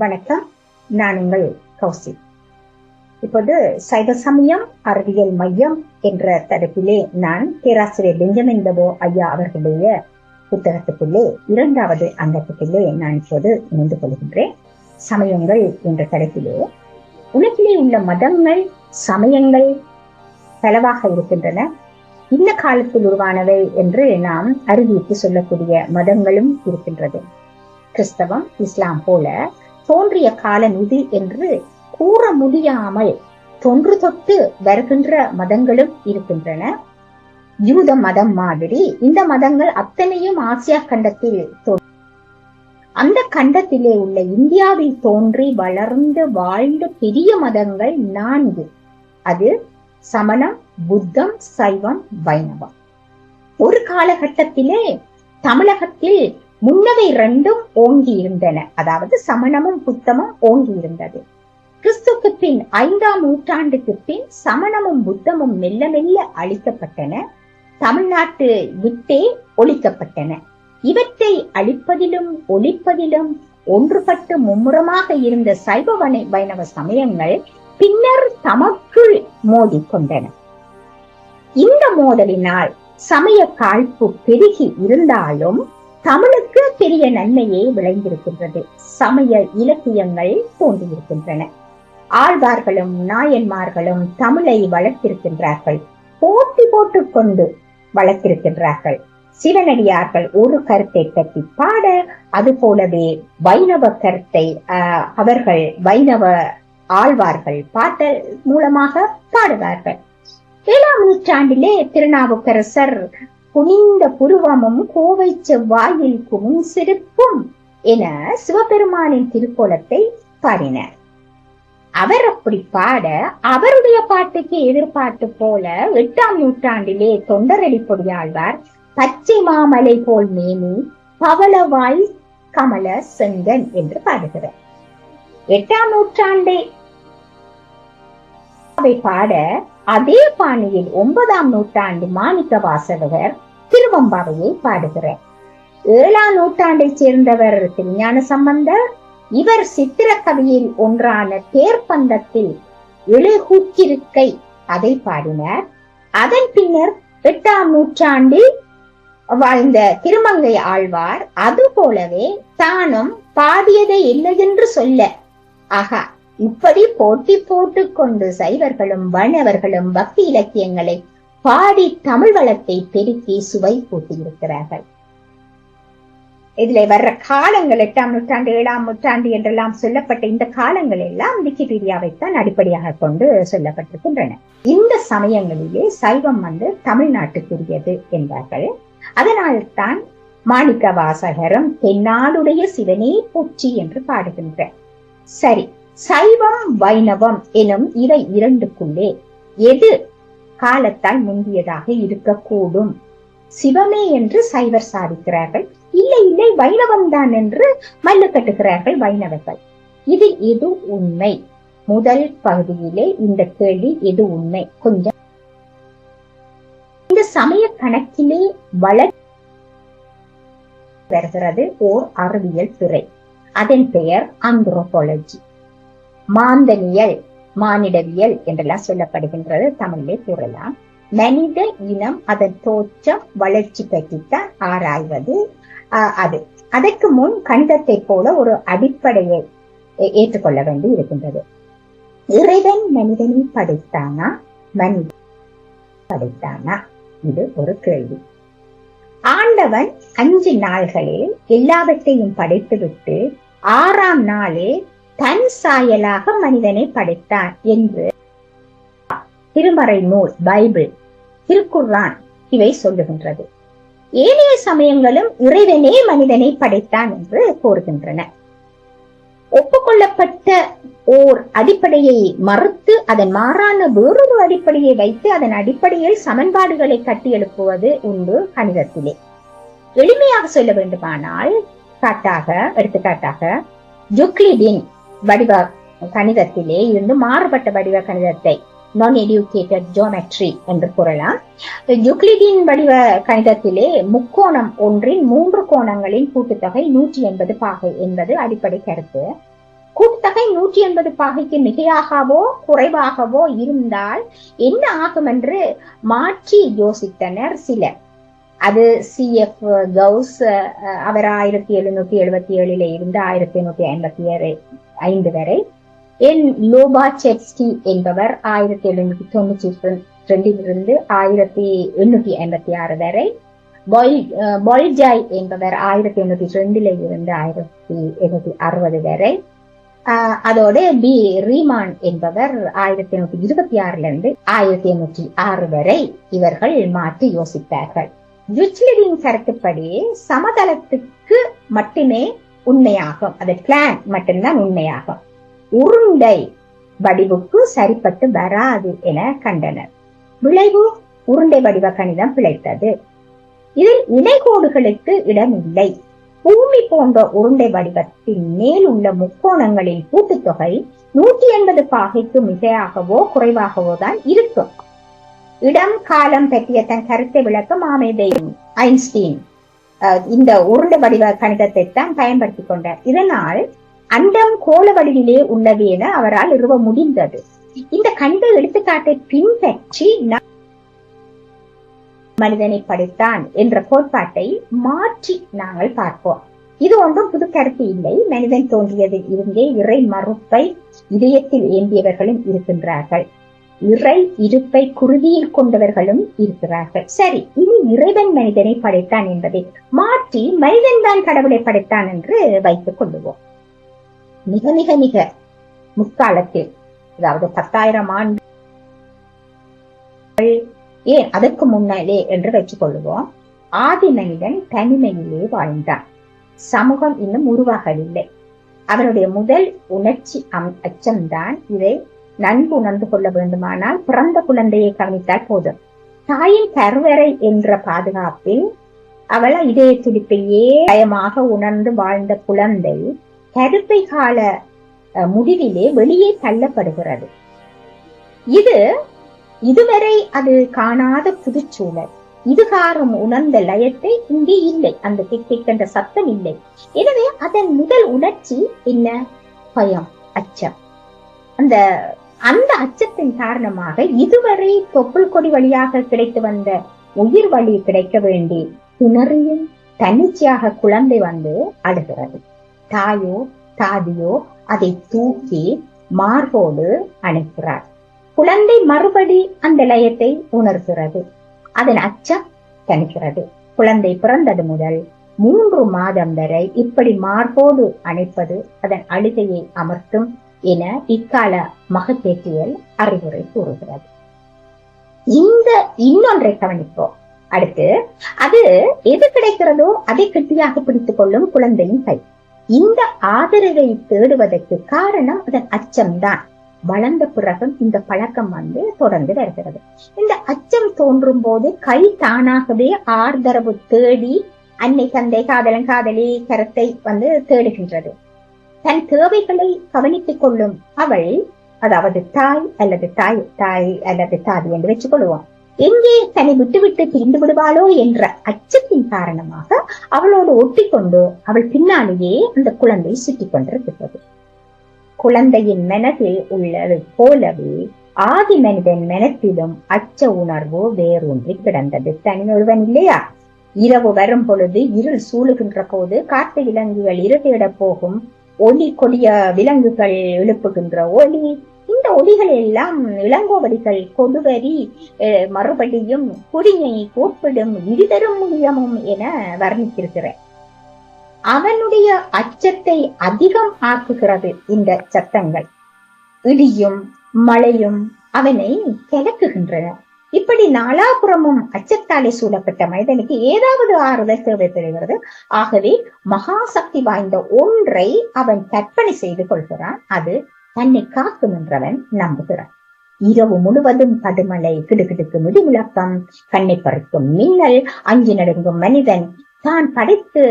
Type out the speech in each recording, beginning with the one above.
வணக்கம். நான் உங்கள் கௌசி இப்போது சைவ சமயம் அறிவியல் மையம் என்ற தலைப்பிலே நான் பேராசிரியர் பெஞ்சமின் தபோ ஐயா அவர்களுடைய புத்தகத்துக்குள்ளே இரண்டாவது அங்கத்துக்குள்ளே நான் இப்போது இணைந்து கொள்கின்றேன். சமயங்கள் என்ற தலைப்பிலே உலகிலே உள்ள மதங்கள் சமயங்கள் பலவாக இருக்கின்றன. இந்த காலத்தில் உருவானவை என்று நாம் அறிவித்து சொல்லக்கூடிய மதங்களும் இருக்கின்றது. கிறிஸ்தவம் இஸ்லாம் போல தோன்றிய காலம் இது என்று கூற முடியாமல் தொன்று தொட்டு வருகின்ற மதங்களும் இருக்கின்றன. யூத மதம் மாதிரி இந்த மதங்கள் அத்தனையும் ஆசியா கண்டத்தில் அந்த கண்டத்திலே உள்ள இந்தியாவில் தோன்றி வளர்ந்து வாழ்ந்த பெரிய மதங்கள் நான்கு. அது சமணம் புத்தம் சைவம் வைணவம். ஒரு காலகட்டத்திலே தமிழகத்தில் முன்னவை ரெண்டும் ஓங்கி இருந்தன அதாவது சமணமும் புத்தமும் ஓங்கி இருந்தது கிறிஸ்துக்கு பின் ஐந்தாம் நூற்றாண்டுக்கு பின் சமணமும் புத்தமும் மெல்ல மெல்ல அழிக்கப்பட்டன. தமிழ்நாட்டு விட்டே ஒழிக்கப்பட்டன. இவற்றை அழிப்பதிலும் ஒழிப்பதிலும் ஒன்றுபட்டு மும்முரமாக இருந்த சைவ வைணவ சமயங்கள் பின்னர் தமக்குள் மோதிக்கொண்டன. இந்த மோதலினால் சமய காழ்ப்பு பெருகி இருந்தாலும் தமிழுக்கு பெரிய நன்மையே விளைந்திருக்கின்றது. சமய இலக்கியங்கள் தோன்றியிருக்கின்றன. ஆழ்வார்களும் நாயன்மார்களும் தமிழை வளர்த்திருக்கின்றார்கள். போட்டி போட்டுக் கொண்டு வளர்த்திருக்கின்றார்கள். சிவனடியார்கள் ஒரு கருத்தை பற்றி பாட அது போலவே வைணவ கருத்தை அவர்கள் வைணவ ஆழ்வார்கள் பாட்ட மூலமாக பாடுவார்கள். ஏழாம் நூற்றாண்டிலே திருநாவுக்கரசர் குனிந்த புருவமும் கோவை செவ்வாயில் குமுன் சிரிப்பும் என சிவபெருமானின் திருக்கோலத்தை பாடினார். அவர் அப்படி பாட அவருடைய பாட்டுக்கு எதிர்பார்த்து போல எட்டாம் நூற்றாண்டிலே தொண்டரடி பொடியாழ்வார் பச்சை மாமலை போல் மேனி பவளவாய் கமல செங்கன் என்று பாடுகிறார். எட்டாம் நூற்றாண்டை பாட அதே பாணியில் ஒன்பதாம் நூற்றாண்டு மாணிக்க வாசகர் திருவம்பாவையை பாடுகிறார். ஏழாம் நூற்றாண்டை சேர்ந்தவர் திருஞான சம்பந்தர். இவர் சித்திரக்கவியில் ஒன்றான தேர்ப்பந்தத்தில் இழுகூக்கிருக்கை அதை பாடினார். அதன் பின்னர் எட்டாம் நூற்றாண்டில் வாழ்ந்த திருமங்கை ஆழ்வார் அது போலவே தானும் பாடியதை இல்லை என்று சொல்ல ஆகா இப்படி போட்டி போட்டுக் கொண்டு சைவர்களும் வண்ணவர்களும் பக்தி இலக்கியங்களை பாடி தமிழ் வளத்தை பெருக்கி சுவை கூட்டியிருக்கிறார்கள். இதுல வர்ற காலங்கள் எட்டாம் நூற்றாண்டு ஏழாம் நூற்றாண்டு என்றெல்லாம் சொல்லப்பட்ட இந்த காலங்கள் எல்லாம் விக்கிபீடியாவைத்தான் அடிப்படையாக கொண்டு சொல்லப்பட்டிருக்கின்றன. இந்த சமயங்களிலே சைவம் வந்து தமிழ்நாட்டுக்குரியது என்பார்கள். அதனால்தான் மாணிக்க வாசகரும் தென்னாடுடைய சிவனே போற்றி என்று பாடுகின்ற சரி சைவம் வைணவம் எனும் இவை இரண்டுக்குள்ளே எது காலத்தால் முந்தியதாக இருக்கக்கூடும்? சிவமே என்று சைவர் சாதிக்கிறார்கள். இல்லை இல்லை வைணவம் தான் என்று மல்லு கட்டுகிறார்கள் வைணவர்கள். இது எது உண்மை? முதல் பகுதியிலே இந்த கேள்வி எது உண்மை? கொஞ்சம் இந்த சமய கணக்கிலே வளர் வருகிறது ஓர் அறிவியல் துறை. அதன் பெயர் ஆந்த்ரோபாலஜி மாந்தனியல் மானிடவியல் என்றெல்லாம் சொல்லப்படுகின்றது. தமிழிலே கூறலாம். மனித இனம் அதன் தோற்றம் வளர்ச்சி பற்றித்தான் ஆராய்வது. அது. அதற்கு முன் கணிதத்தை போல ஒரு அடிப்படையை ஏற்றுக்கொள்ள வேண்டி இருக்கின்றது. இறைவன் மனிதனை படைத்தானா? மனித படைத்தானா? இது ஒரு கேள்வி. ஆண்டவன் அஞ்சு நாள்களில் எல்லாவற்றையும் படைத்துவிட்டு ஆறாம் நாளே தன் சாயலாக மனிதனை படைத்தார் என்று திருமறை நூல் பைபிள் திருக்குர்ஆன் இவை சொல்லுகின்றது. ஏனைய சமயங்களும் இறைவனே மனிதனை படைத்தான் என்று கூறுகின்றன. ஒப்புக்கொள்ளப்பட்ட ஓர் அடிப்படையை மறுத்து அதன் மாறான வேறொரு அடிப்படையை வைத்து அதன் அடிப்படையில் சமன்பாடுகளை கட்டி எழுப்புவது உண்டு கணிதத்திலே. எளிமையாக சொல்ல வேண்டுமானால் காட்டாக எடுத்துக்காட்டாக ஜுக்லிடின் வடிவ கணிதத்திலே இருந்து மாறுபட்ட வடிவ கணிதத்தை நான் எடியூகேட்டட் ஜோமெட்ரி என்று கூறலாம். யுக்ளிடின் வடிவ கணிதத்திலே முக்கோணம் ஒன்றின் மூன்று கோணங்களின் கூட்டுத்தொகை நூற்றி எண்பது பாகை என்பது அடிப்படை கருத்து. கூட்டுத்தொகை நூற்றி எண்பது பாகைக்கு மிகையாகவோ குறைவாகவோ இருந்தால் என்ன ஆகும் என்று மாற்றி யோசித்தனர் சிலர். அது சி எஃப் கவுஸ் அவர் ஆயிரத்தி எழுநூத்தி எழுபத்தி ஏழில இருந்து ஆயிரத்தி எண்ணூத்தி ஐம்பத்தி ஏழு ஐந்து வரை. என் லோபா லோபாச்செப்ஸ்கி என்பவர் ஆயிரத்தி எழுநூத்தி தொண்ணூற்றி ரெண்டிலிருந்து ஆயிரத்தி எண்ணூத்தி ஐம்பத்தி ஆறு வரை. பால்ஜாய் என்பவர் ஆயிரத்தி எண்ணூத்தி ரெண்டுல இருந்து ஆயிரத்தி எண்ணூத்தி அறுபது வரை. அதோட பி ரீமான் என்பவர் ஆயிரத்தி எண்ணூத்தி இருபத்தி ஆறுல இருந்து ஆயிரத்தி எண்ணூற்றி ஆறு வரை இவர்கள் மாற்றி யோசித்தார்கள். யுச்லரின் கருத்துப்படி சமதளத்துக்கு மட்டுமே உண்மையாகும். அது பிளான் மட்டும்தான் உண்மையாகும். உருண்டை வடிவுக்கு சரிப்பட்டு வராது என கண்டனர். விளைவு உருண்டை வடிவ கணிதம் பிழைத்தது. இதில் இடைகோடுகளுக்கு இடமில்லை பூமி போன்ற உருண்டை வடிவத்தின் மேல் உள்ள முக்கோணங்களின் கூட்டுத்தொகை நூற்றி எண்பது பாகைக்கு மிகையாகவோ குறைவாகவோ தான் இருக்கும். இடம் காலம் பற்றிய தன் கருத்தை விளக்க மாமேதை ஐன்ஸ்டீன் இந்த உருண்டை வடிவ கணிதத்தை தான் பயன்படுத்திக் கொண்டார். இதனால் அண்டம் கோள வடிவிலே உள்ளது என அவரால் நிறுவ முடிந்தது. இந்த கணித எடுத்துக்காட்டை பின்பற்றி மனிதனை படைத்தான் என்ற கோட்பாட்டை மாற்றி நாங்கள் பார்ப்போம். இது ஒன்றும் புது கருத்து இல்லை. மனிதன் தோன்றியதில் இருந்தே இறை மறுப்பை இதயத்தில் ஏந்தியவர்களும் இருக்கின்றார்கள். இறை இருப்பை குருதியில் கொண்டவர்களும் இருக்கிறார்கள். சரி இனி இறைவன் மனிதனை படைத்தான் என்பதை மாற்றி மனிதன் தான் கடவுளை படைத்தான் என்று வைத்துக் கொள்ளுவோம். மிக மிக மிக முற்காலத்தில் அதாவது பத்தாயிரம் ஆண்டு ஏன் அதற்கு முன்னாலே என்று வைத்துக் கொள்ளுவோம். ஆதி மனிதன் தனிமையிலே வாழ்ந்தான். சமூகம் இன்னும் உருவாகவில்லை. அவனுடைய முதல் உணர்ச்சி அச்சம்தான் இதை நன்கு உணர்ந்து கொள்ள வேண்டுமானால் பிறந்த குழந்தையை கவனித்தால் போதும். தாயின் கருவறை என்ற பாதுகாப்பில் அவள் இதய துடிப்பையே பயமாக உணர்ந்து வாழ்ந்த குழந்தை கருப்பை கால முடிவிலே வெளியே தள்ளப்படுகிறது. இது இதுவரை அது காணாத புதுச்சூழல். இதுகாரம் உணர்ந்த லயத்தை இங்கே இல்லை அந்த திக் சத்தம் இல்லை. எனவே அதன் முதல் உணர்ச்சி என்ன? பயம் அச்சம். அந்த அந்த அச்சத்தின் காரணமாக இதுவரை தொப்புள் கொடி வழியாக கிடைத்து வந்த உயிர் வழி கிடைக்க வேண்டி திணறியும் தன்னிச்சையாக குழந்தை வந்து அழுகிறது. தாயோ தாதியோ அதை தூக்கி மார்போடு அணைக்கிறார். குழந்தை மறுபடி அந்த லயத்தை உணர்கிறது. அதன் அச்சம் தணிக்கிறது. குழந்தை பிறந்தது முதல் மூன்று மாதம் வரை இப்படி மார்போடு அணைப்பது அதன் அழுகையை அமர்த்தும் என இக்கால மகப்பேற்றியல் அறிவுரை கூறுகிறது. இந்த இன்னொன்றை கவனிப்போம். அடுத்து அது எது கிடைக்கிறதோ அதை கெட்டியாக பிடித்துக் கொள்ளும் குழந்தையின் கை இந்த ஆதரவை தேடுவதற்கு காரணம் அதன் அச்சம்தான். வளர்ந்த பிறகும் இந்த பழக்கம் வந்து தொடர்ந்து வருகிறது. இந்த அச்சம் தோன்றும் போது கை தானாகவே ஆர்தரவு தேடி அன்னை தந்தை காதலன் காதலி கரத்தை வந்து தேடுகின்றது. தன் தேவைகளை கவனித்துக் கொள்ளும் அவள் அதாவது தாய் அல்லது தாய் தாய் அல்லது தாதி என்று வச்சுக் கொள்வோம் எங்கே தன்னை விட்டுவிட்டு பிரிந்து விடுவாளோ என்ற அச்சத்தின் காரணமாக அவளோடு ஒட்டிக்கொண்டு அவள் பின்னாலேயே அந்த குழந்தை சுற்றி கொண்டிருக்கிறது. குழந்தையின் மனதில் உள்ளது போலவே ஆதி மனிதன் மனத்திலும் அச்ச உணர்வு வேரூன்றி கிடந்தது. தனி ஒருவன் இல்லையா? இரவு வரும் பொழுது இருள் சூழுகின்ற போது காட்டு விலங்குகள் இறுதியிடப் போகும் ஒளி கொடிய விலங்குகள் எழுப்புகின்ற ஒளி இந்த ஒளிகள் எல்லாம் இளங்கோவடிகள் கொடுவரி மறுபடியும் குடியை கூப்பிடும் இருதரும் முடியமும் என வர்ணித்திருக்கிறேன். அவனுடைய அச்சத்தை அதிகம் ஆக்குகிறது இந்த சத்தங்கள். இடியும் மழையும் அவனை கிளக்குகின்றன. இப்படி நாலாபுறமும் அச்சத்தாலே சூழப்பட்ட மனிதனுக்கு ஏதாவது ஆறுதல் தேவைப்படுகிறது. ஆகவே மகா சக்தி வாய்ந்த ஒன்றை அவன் கற்பனை செய்து கொள்கிறான். அது தன்னை காக்கும் என்றவன் நம்புகிறான். இரவு முழுவதும் படுமலை கிடுகிடுக்கு மிடி கண்ணை பறிக்கும் மின்னல் அஞ்சு நடுங்கும் மனிதன் தான் படைத்து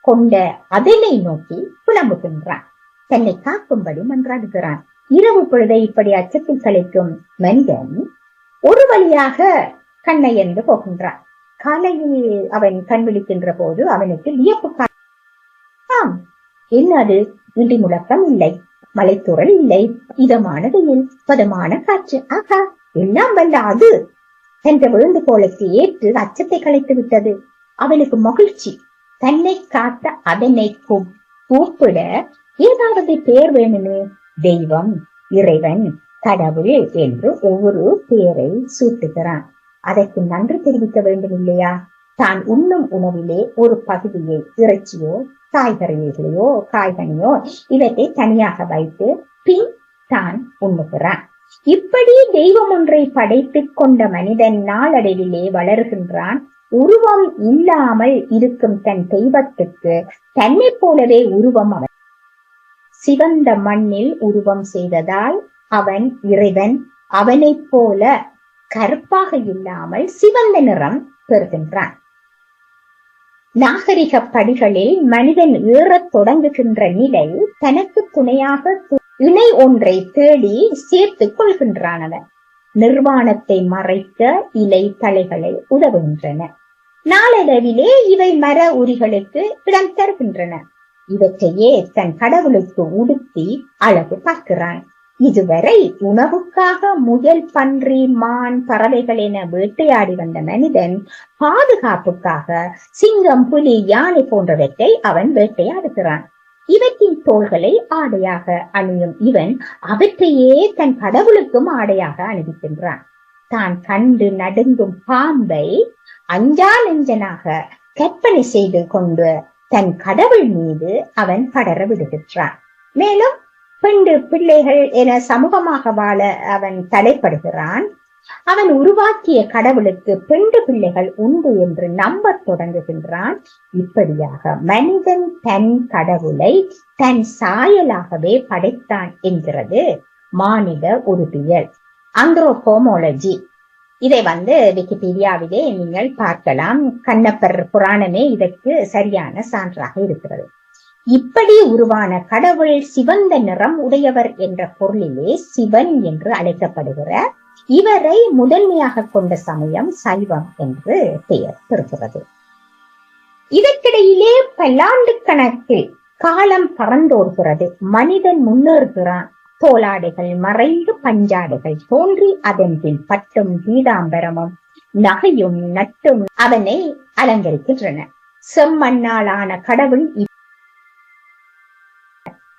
கொண்ட அதனை நோக்கி புலம்புகின்றான். தன்னை காக்கும்படி மன்றாடுகிறான். இரவு பொழுதை இப்படி அச்சத்தில் கழிக்கும் மனிதன் ஒரு வழியாக கண்ணை என்று போகின்றான். காலையில் அவன் கண் விழிக்கின்ற போது அவனுக்கு வியப்பு ஆம் என்ன அது? இடி முழக்கம் இல்லை. மலைத்துறல் இல்லை. இதமான வெயில் பதமான காற்று. ஆகா எல்லாம் வல்ல அது என்ற வேண்டுகோளுக்கு ஏற்று அச்சத்தை கலைத்து விட்டது. அவனுக்கு மகிழ்ச்சி. தன்னை காத்த அதனை கூப்பிட ஏதாவது பேர் வேணுமே? தெய்வம் இறைவன் கடவுள் என்று ஒவ்வொரு பெயரை சூட்டுகிறான். அதற்கு நன்றி தெரிவிக்க வேண்டும் இல்லையா தான் உண்ணும் உணவிலே ஒரு பகுதியை இறைச்சியோ காய்கறிகளையோ காய்கனியோ இவற்றை தனியாக வைத்து பின் தான் உண்ணுகிறான். இப்படி தெய்வம் ஒன்றை படைத்துக் கொண்ட மனிதன் நாளடைவிலே வளர்கின்றான். உருவம் இல்லாமல் இருக்கும் தன் தெய்வத்துக்கு தன்னைப் போலவே உருவம் அவன். சிவந்த மண்ணில் உருவம் செய்ததால் அவன் இறைவன் அவனைப் போல கருப்பாக இல்லாமல் சிவந்த நிறம் பெறுகின்றான். நாகரிக படிகளில் மனிதன் ஏறத் தொடங்குகின்ற நிலை தனக்கு துணையாக இணை ஒன்றை தேடி சேர்த்துக் கொள்கின்றான் அவன். நிர்வாணத்தை மறைக்க இலை தலைகளை உதவுகின்றன. நாளடைவிலே இவை மர உரிகளுக்கு இடம் தருகின்றன. இவற்றையே தன் கடவுளுக்கு உடுத்தி அழகு பார்க்கிறான். இதுவரை உணவுக்காக முயல் பன்றி மான் பறவைகள் என வேட்டையாடி வந்த மனிதன் பாதுகாப்புக்காக சிங்கம் புலி யானை போன்றவற்றை அவன் வேட்டையாடுகிறான். இவற்றின் தோள்களை ஆடையாக அணியும் இவன் அவற்றையே தன் கடவுளுக்கும் ஆடையாக அணிவிக்கின்றான். தான் கண்டு நடுங்கும் பாம்பை அஞ்சா நெஞ்சனாக கற்பனை செய்து கொண்டு தன் கடவுள் மீது அவன் படர விடுகின்றான். மேலும் பெண்டு பிள்ளைகள் என சமூகமாக வாழ அவன் தலைப்படுகிறான். அவன் உருவாக்கிய கடவுளுக்கு பெண்டு பிள்ளைகள் உண்டு என்று நம்பத் தொடங்குகின்றான். இப்படியாக மனிதன் தன் கடவுளை தன் சாயலாகவே படைத்தான் என்கிறது. மானிட உறுதியல். ஆந்த்ரோபோமோலஜி இதை வந்து விக்கிபீடியாவிலே நீங்கள் பார்க்கலாம். கண்ணப்பர் புராணமே இதற்கு சரியான சான்றாக இருக்கிறது. இப்படி உருவான கடவுள் சிவந்த நிறம் உடையவர் என்ற பொருளிலே சிவன் என்று அழைக்கப்படுகிற இவரை முதன்மையாக கொண்ட சமயம் சைவம் என்று பெயர் பெறுகிறது. இதற்கிடையிலே பல்லாண்டு கணக்கில் காலம் பறந்தோடுகிறது. மனிதன் முன்னேறுகிறான். தோலாடைகள் மறைந்து பஞ்சாடைகள் தோன்றி அதன் பின் பட்டும் பீதாம்பரமும் நகையும் நட்டும் அவனை அலங்கரிக்கின்றன. செம்மண்ணாலான கடவுள்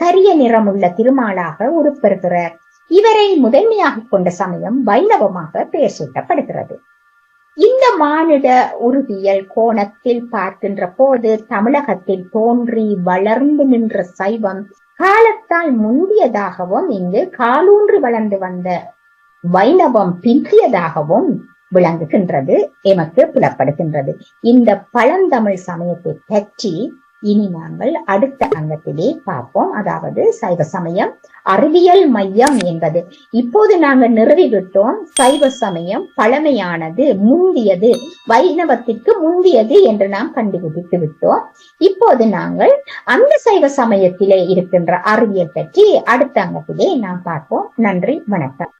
கரிய நிறமுள்ள திருமாலாக உருப்பெறுகிறார். இவரை முதன்மையாக கொண்ட சமயம் வைணவமாக பெயர் சூட்டப்படுகிறது இந்த மானிட உருவியல் கோணத்தில் பார்க்கின்ற போது தமிழகத்தில் தோன்றி வளர்ந்து நின்ற சைவம் காலத்தால் முந்தியதாகவும் இங்கு காலூன்றி வளர்ந்து வந்த வைணவம் பிந்தியதாகவும் விளங்குகின்றது எமக்கு புலப்படுகின்றது. இந்த பழந்தமிழ் சமயத்தை பற்றி இனி நாங்கள் அடுத்த அங்கத்திலே பார்ப்போம். அதாவது சைவ சமயம் அறிவியல் மையம் என்பது. இப்போது நாங்கள் நிறுவிவிட்டோம். சைவ சமயம் பழமையானது முந்தியது வைணவத்திற்கு முந்தியது என்று நாம் கண்டுபிடித்து விட்டோம். இப்போது நாங்கள் அந்த சைவ சமயத்திலே இருக்கின்ற அறிவியல் பற்றி அடுத்த அங்கத்திலே நாம் பார்ப்போம். நன்றி வணக்கம்.